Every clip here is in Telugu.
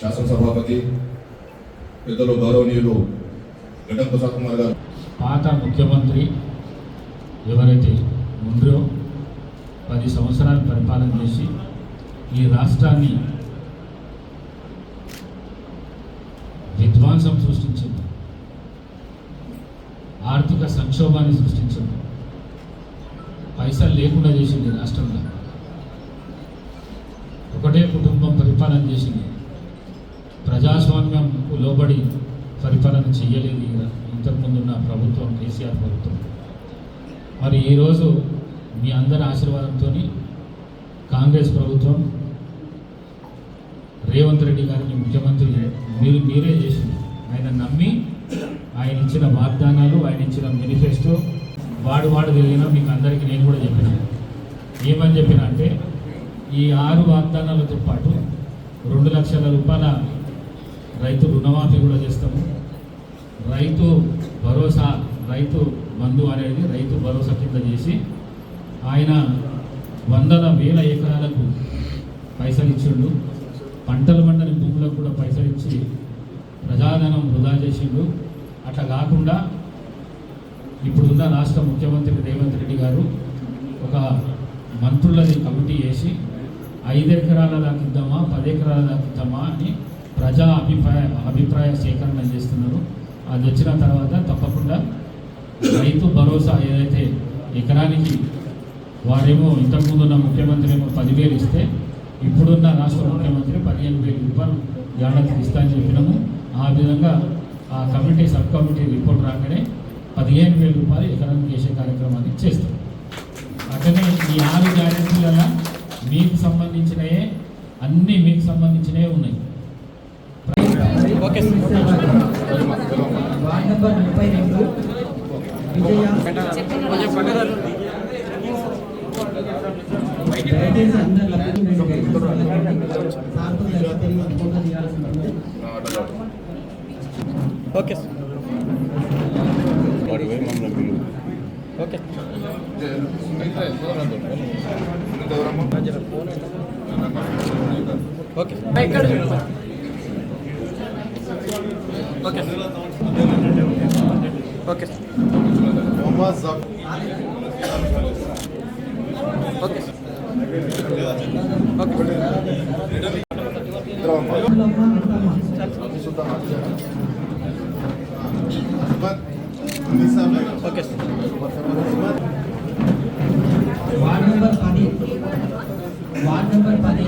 శాసనసభాపతి పెద్దలు గౌరవనీయులు గడ్డం ప్రసాద్ కుమార్ గారు. పాత ముఖ్యమంత్రి ఎవరైతే ఉండ్రో పది సంవత్సరాలు పరిపాలన చేసి ఈ రాష్ట్రాన్ని విధ్వంసం సృష్టించింది ఆర్థిక సంక్షోభాన్ని సృష్టించింది పైసలు లేకుండా చేసింది రాష్ట్రం ఒకటే కుటుంబం పరిపాలన చేసింది ప్రజాస్వామ్యంకు లోబడి పరిపాలన చేయలేదు ఈ ఇంతకుముందు ఉన్న ప్రభుత్వం కేసీఆర్ ప్రభుత్వం. మరి ఈరోజు మీ అందరి ఆశీర్వాదంతో కాంగ్రెస్ ప్రభుత్వం రేవంత్ రెడ్డి గారిని ముఖ్యమంత్రి మీరు మీరే చేసింది. ఆయన నమ్మి ఆయన ఇచ్చిన వాగ్దానాలు ఆయన ఇచ్చిన మేనిఫెస్టో వాడు వాడు తిరిగినా మీకు అందరికీ నేను కూడా చెప్పిన. ఏమని చెప్పిన అంటే ఈ ఆరు వాగ్దానాలతో పాటు రెండు లక్షల రూపాయల రైతు రుణమాఫీ కూడా చేస్తాము. రైతు భరోసా రైతు బంధు అనేది రైతు భరోసా కింద చేసి ఆయన వందల వేల ఎకరాలకు పైసలు ఇచ్చిండు. పంటలు పండని భూములకు కూడా పైసలు ఇచ్చి ప్రజాధనం వృధా చేసిండు. అట్లా కాకుండా ఇప్పుడున్న రాష్ట్ర ముఖ్యమంత్రి రేవంత్ రెడ్డి గారు ఒక మంత్రులది కమిటీ వేసి ఐదు ఎకరాల దాకిద్దామా పది ఎకరాల దాకిద్దామా అని ప్రజా అభిప్రాయ అభిప్రాయ సేకరణ చేస్తున్నారు. అది వచ్చిన తర్వాత తప్పకుండా రైతు భరోసా ఏదైతే ఎకరానికి వారేమో ఇంతకుముందు ఉన్న ముఖ్యమంత్రి ఏమో పదివేలు ఇస్తే ఇప్పుడున్న రాష్ట్ర ముఖ్యమంత్రి పదిహేను వేల రూపాయలు ఏడాదికి ఇస్తా అని చెప్పినాము. ఆ విధంగా ఆ కమిటీ సబ్ కమిటీ రిపోర్ట్ రాగానే పదిహేను వేల రూపాయలు ఎకరానికి వేసే కార్యక్రమాన్ని చేస్తాం. అట్లనే ఈ ఆరు గ్యారెంటీలలో మీకు సంబంధించినయే అన్నీ మీకు సంబంధించినవే ఉన్నాయి. వార్డ్ నంబర్ ముప్పై రెండు దయచేసి అందరు okay. Okay. Okay okay okay okay okay అమ్మ అంతమ్మ ఓకే వార్డ్ నంబర్ పది వార్డ్ నంబర్ పది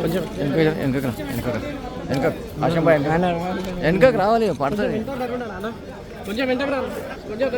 కొంచెం వెనక వెనక వెనక వెనక ఆశం వెనక వెనకకు రావాలి పడుతుంది. కొంచెం వెంటకు కొంచెం